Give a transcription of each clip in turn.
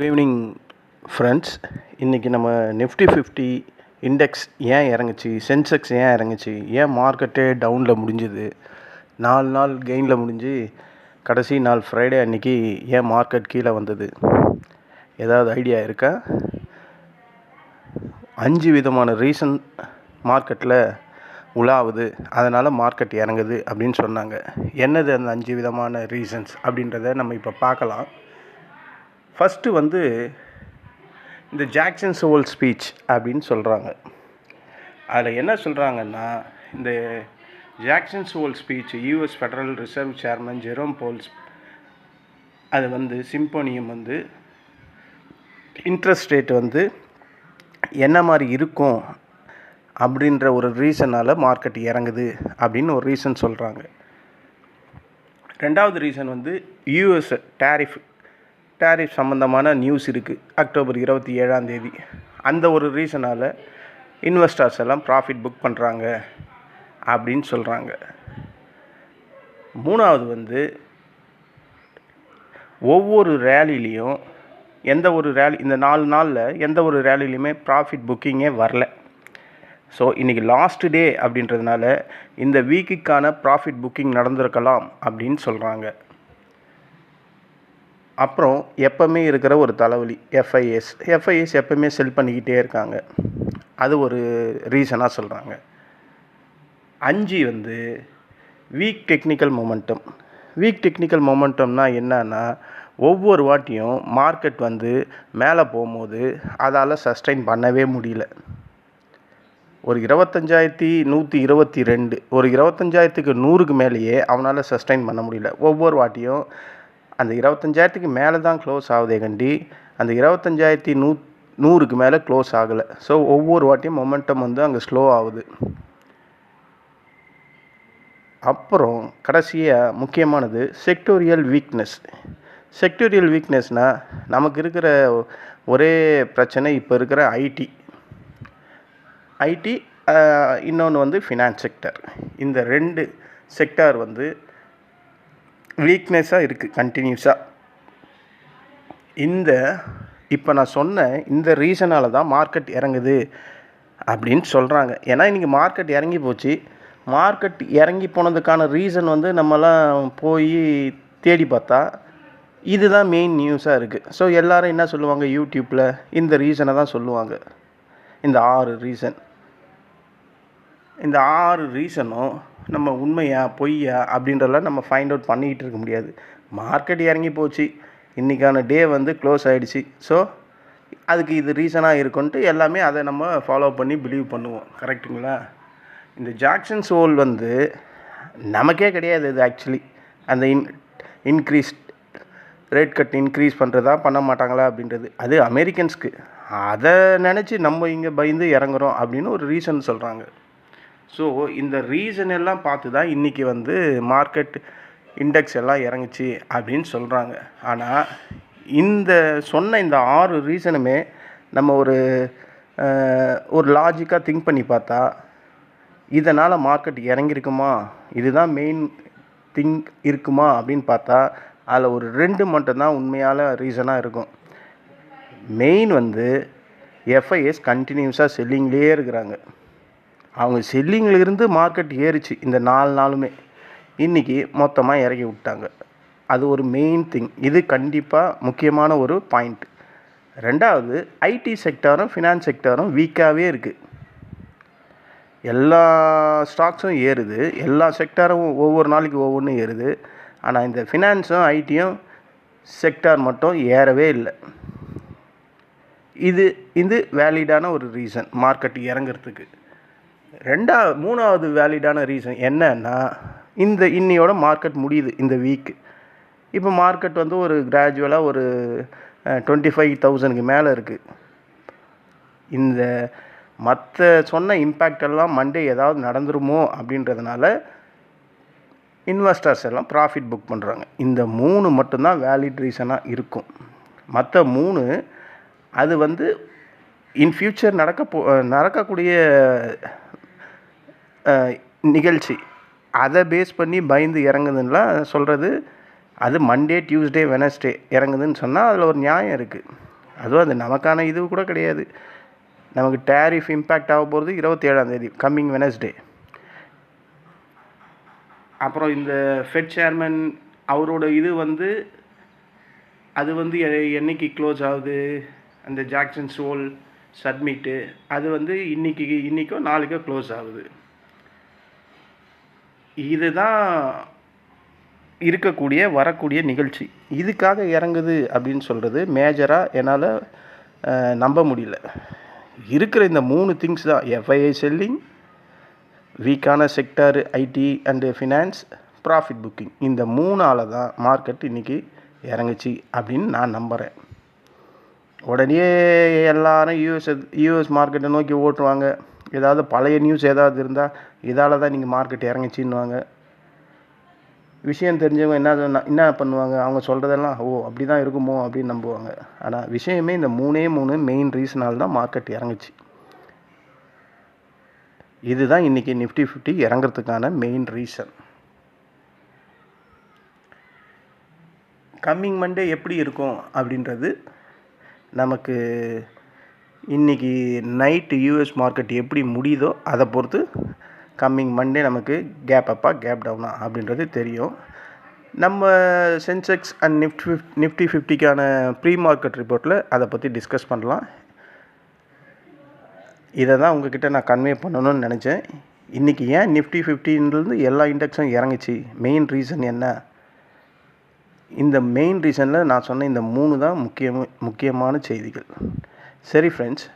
Good evening friends இன்றைக்கி நம்ம Nifty fifty index ஏன் இறங்குச்சு? சென்செக்ஸ் ஏன் இறங்குச்சு? ஏன் மார்க்கெட்டே டவுனில் முடிஞ்சுது? நாலு நாள் கெயினில் முடிஞ்சு கடைசி நாள் ஃப்ரைடே அன்றைக்கி ஏன் மார்க்கெட் கீழே வந்தது? ஏதாவது ஐடியா இருக்கா? அஞ்சு விதமான ரீசன் மார்க்கெட்டில் உலாவுது. அதனால் மார்க்கெட் இறங்குது அப்படின்னு சொன்னாங்க. என்னது அந்த அஞ்சு விதமான ரீசன்ஸ் அப்படின்றத நம்ம இப்போ பார்க்கலாம். ஃபஸ்ட்டு வந்து இந்த ஜாக்சன் சோல் ஸ்பீச் அப்படின்னு சொல்கிறாங்க அதில் என்ன சொல்கிறாங்கன்னா இந்த Jackson Hole speech US Federal Reserve chairman Jerome Powell's அது வந்து சிம்போனியம் வந்து இன்ட்ரெஸ்ட் ரேட் வந்து என்ன மாதிரி இருக்கும் அப்படின்ற ஒரு ரீசனால் மார்க்கெட் இறங்குது அப்படின்னு ஒரு ரீசன் சொல்கிறாங்க ரெண்டாவது ரீசன் வந்து யூஎஸ் டேரிஃப் டேரிஃப் சம்மந்தமான நியூஸ் இருக்குது அக்டோபர் இருபத்தி ஏழாம் தேதி. அந்த ஒரு ரீசனால் இன்வெஸ்டர்ஸ் எல்லாம் ப்ராஃபிட் புக் பண்ணுறாங்க அப்படின்னு சொல்கிறாங்க மூணாவது வந்து ஒவ்வொரு ரேலிலையும் எந்த ஒரு ரேலி இந்த நாலு நாளில் எந்த ஒரு ரேலிலையுமே ப்ராஃபிட் புக்கிங்கே வரல. ஸோ இன்றைக்கி லாஸ்ட் டே அப்படின்றதுனால இந்த வீக்குக்கான ப்ராஃபிட் புக்கிங் நடந்திருக்கலாம் அப்படின்னு சொல்கிறாங்க அப்புறம் எப்போவுமே இருக்கிற ஒரு தலைவலி எஃப்ஐஎஸ் எஃப்ஐஎஸ் எப்போவுமே செல் பண்ணிக்கிட்டே இருக்காங்க. அது ஒரு ரீசனாக சொல்கிறாங்க அஞ்சு வந்து week technical momentum week technical மொமெண்டம்னா என்னன்னா ஒவ்வொரு வாட்டியும் மார்க்கெட் வந்து மேலே போகும்போது அதால் சஸ்டைன் பண்ணவே முடியல. ஒரு இருபத்தஞ்சாயிரத்தி நூற்றி இருபத்தி ரெண்டு ஒரு இருபத்தஞ்சாயிரத்துக்கு நூறுக்கு மேலேயே அவனால் சஸ்டைன் பண்ண முடியல. ஒவ்வொரு வாட்டியும் அந்த இருபத்தஞ்சாயிரத்துக்கு மேலே தான் க்ளோஸ் ஆகுதே கண்டி. அந்த இருபத்தஞ்சாயிரத்தி நூ நூறுக்கு மேலே க்ளோஸ் ஆகலை. ஸோ ஒவ்வொரு வாட்டியும் மொமெண்டம் வந்து அங்கே ஸ்லோ ஆகுது. அப்புறம் கடைசியாக முக்கியமானது செக்டோரியல் வீக்னஸ் செக்டோரியல் வீக்னஸ்னால் நமக்கு இருக்கிற ஒரே பிரச்சனை இப்போ இருக்கிற ஐடி ஐடி இன்னொன்று வந்து ஃபினான்ஸ் செக்டர் இந்த ரெண்டு செக்டார் வந்து வீக்னஸாக இருக்குது கண்டினியூஸாக இந்த இப்போ நான் சொன்ன இந்த ரீசனால் தான் மார்க்கெட் இறங்குது அப்படின்னு சொல்கிறாங்க ஏன்னா இன்றைக்கி மார்க்கெட் இறங்கி போச்சு. மார்க்கெட் இறங்கி போனதுக்கான ரீசன் வந்து நம்மலாம் போய் தேடி பார்த்தா இதுதான் மெயின் நியூஸாக இருக்குது ஸோ எல்லோரும் என்ன சொல்லுவாங்க? யூடியூப்பில் இந்த ரீசனை தான் சொல்லுவாங்க. இந்த ஆறு ரீசன் இந்த ஆறு ரீசனும் நம்ம உண்மையா பொய்யா அப்படின்றதெல்லாம் நம்ம ஃபைண்ட் அவுட் பண்ணிக்கிட்டு இருக்க முடியாது. மார்க்கெட் இறங்கி போச்சு. இன்றைக்கான டே வந்து க்ளோஸ் ஆகிடுச்சு ஸோ அதுக்கு இது ரீசனாக இருக்குன்ட்டு எல்லாமே அதை நம்ம ஃபாலோ பண்ணி பிலீவ் பண்ணுவோம். கரெக்டுங்களா இந்த ஜாக்சன் சோல் வந்து நமக்கே கிடையாது இது ஆக்சுவலி அந்த in increase rate cut increase பண்ணுறதா பண்ண மாட்டாங்களா அப்படின்றது. அது அமெரிக்கன்ஸ்க்கு அதை நினச்சி நம்ம இங்கே பயந்து இறங்குறோம் அப்படின்னு ஒரு ரீசன் சொல்கிறாங்க ஸோ இந்த ரீசன் எல்லாம் பார்த்து தான் இன்றைக்கி வந்து மார்க்கெட் இண்டெக்ஸ் எல்லாம் இறங்குச்சு அப்படின்னு சொல்கிறாங்க ஆனால் இந்த சொன்ன இந்த ஆறு ரீசனுமே நம்ம ஒரு ஒரு லாஜிக்காக திங்க் பண்ணி பார்த்தா இதனால் மார்க்கெட் இறங்கியிருக்குமா? இதுதான் மெயின் திங்க் இருக்குமா? அப்படின்னு பார்த்தா அதில் ஒரு ரெண்டு மட்டும்தான் உண்மையான ரீசனாக இருக்கும். மெயின் வந்து எஃப்ஐஎஸ் கண்டினியூஸாக செல்லிங்லேயே இருக்கிறாங்க. அவங்க செல்லிங்கில் இருந்து மார்க்கெட் ஏறிச்சு இந்த நாலு நாளுமே. இன்றைக்கி மொத்தமாக இறக்கி விட்டாங்க. அது ஒரு மெயின் திங் இது கண்டிப்பாக முக்கியமான ஒரு பாயிண்ட் ரெண்டாவது ஐடி செக்டாரும் ஃபினான்ஸ் செக்டாரும் வீக்காகவே இருக்குது எல்லா ஸ்டாக்ஸும் ஏறுது. எல்லா செக்டாரும் ஒவ்வொரு நாளைக்கு ஒவ்வொன்றும் ஏறுது. ஆனால் இந்த ஃபினான்ஸும் ஐடியும் செக்டார் மட்டும் ஏறவே இல்லை. இது இது வேலிடான ஒரு ரீசன் மார்க்கெட் இறங்குறதுக்கு. ரெண்டா மூணாவது வேலிடான ரீசன் என்னன்னா இந்த இன்னியோட மார்க்கெட் முடியுது இந்த வீக் இப்போ மார்க்கெட் வந்து ஒரு கிராஜுவலாக ஒரு டுவெண்ட்டி ஃபைவ் தௌசண்ட்க்கு மேலே இருக்குது இந்த மற்ற சொன்ன இம்பேக்ட் எல்லாம் மண்டே ஏதாவது நடந்துருமோ அப்படின்றதுனால இன்வெஸ்டர்ஸ் எல்லாம் ப்ராஃபிட் புக் பண்ணுறாங்க இந்த மூணு மட்டும்தான் வேலிட் ரீசனாக இருக்கும். மற்ற மூணு அது வந்து இன் ஃப்யூச்சர் நடக்க போ நடக்கக்கூடிய நிகழ்ச்சி. அதை பேஸ் பண்ணி பயந்து இறங்குதுன்னுலாம் சொல்கிறது அது மண்டே டியூஸ்டே வெனஸ்டே இறங்குதுன்னு சொன்னால் அதில் ஒரு நியாயம் இருக்குது அதுவும் அது நமக்கான இது கூட கிடையாது. நமக்கு டேரிஃப் இம்பேக்ட் ஆக போகிறது இருபத்தி ஏழாந்தேதி கம்மிங் வெனஸ்டே அப்புறம் இந்த ஃபெட் சேர்மன் அவரோட இது வந்து அது வந்து எ- என்னைக்கு க்ளோஸ் ஆகுது? அந்த ஜாக்சன் சோல் சப்மிட்டு அது வந்து இன்னைக்கு இன்றைக்கோ நாளைக்கோ க்ளோஸ் ஆகுது. இதுதான் இருக்கக்கூடிய வரக்கூடிய நிகழ்ச்சி. இதுக்காக இறங்குது அப்படின்னு சொல்கிறது மேஜராக என்னால் நம்ப முடியல. இருக்கிற இந்த மூணு திங்ஸ் தான். எஃப்ஐஐ செல்லிங் வீக்கான sector IT and finance profit booking இந்த மூணால் தான் மார்க்கெட் இன்றைக்கி இறங்குச்சு அப்படின்னு நான் நம்புகிறேன் உடனே எல்லாரும் யூஎஸ் யூஎஸ் மார்க்கெட்டை நோக்கி ஓட்டுவாங்க. ஏதாவது பழைய நியூஸ் ஏதாவது இருந்தால் இதால் தான் நீங்கள் மார்க்கெட் இறங்குச்சின்னுவாங்க. விஷயம் தெரிஞ்சவங்க என்ன சொன்னா- என்ன பண்ணுவாங்க? அவங்க சொல்கிறதெல்லாம் ஓ அப்படி தான் இருக்குமோ? அப்படின்னு நம்புவாங்க. ஆனால் விஷயமே இந்த மூணே மூணு மெயின் ரீசனால் தான் மார்க்கெட் இறங்குச்சு. இதுதான் இன்றைக்கி நிஃப்டி ஃபிஃப்டி இறங்குறதுக்கான மெயின் ரீசன் கம்மிங் மண்டே எப்படி இருக்கும் அப்படின்றது நமக்கு இன்றைக்கி நைட்டு யூஎஸ் மார்க்கெட் எப்படி முடியுதோ அதை பொறுத்து கம்மிங் மண்டே நமக்கு கேப் அப்பா கேப் டவுனா அப்படின்றது தெரியும். நம்ம சென்செக்ஸ் அண்ட் நிஃப்டி நிஃப்டி ஃபிஃப்டிக்கான ப்ரீ மார்க்கெட் ரிப்போர்ட்டில் அதை பற்றி டிஸ்கஸ் பண்ணலாம். இதை தான் உங்ககிட்ட நான் கன்வே பண்ணணும்னு நினச்சேன். இன்றைக்கி ஏன் நிஃப்டி ஃபிஃப்டின்லேருந்து எல்லா இண்டெக்ஸும் இறங்குச்சு? மெயின் ரீசன் என்ன? இந்த மெயின் ரீசனில் நான் சொன்ன இந்த மூணு தான் முக்கிய முக்கியமான செய்திகள். சரி ஃப்ரெண்ட்ஸ்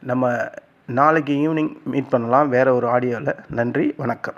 நம்ம நாளைக்கு ஈவினிங் மீட் பண்ணலாம். வேறு ஒரு ஆடியோவில் நன்றி வணக்கம்.